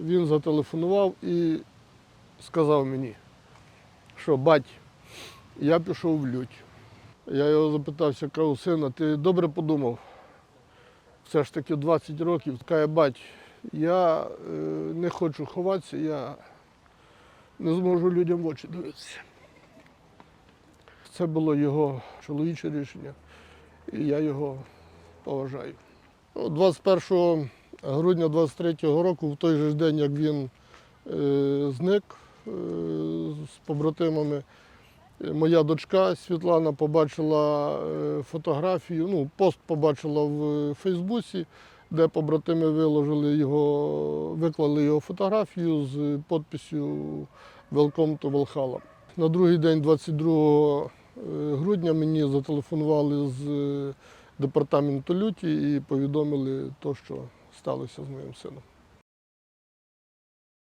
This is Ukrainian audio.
він зателефонував і сказав мені, що бать, я пішов в лють. Я його запитався, кажу, сина, ти добре подумав? Все ж таки 20 років. Каже, бать, я е, не хочу ховатися, я не зможу людям в очі дивитися. Це було його чоловіче рішення, і я його поважаю. Ну, 21 грудня 23-го року, в той же день, як він е, зник е, з побратимами, моя дочка Світлана побачила е, фотографію, ну, пост побачила в Фейсбуці, де побратими виложили його, виклали його фотографію з підписю Welcome to Valhalla. На другий день, 22 грудня, мені зателефонували з департаменту люті і повідомили те, що сталося з моїм сином.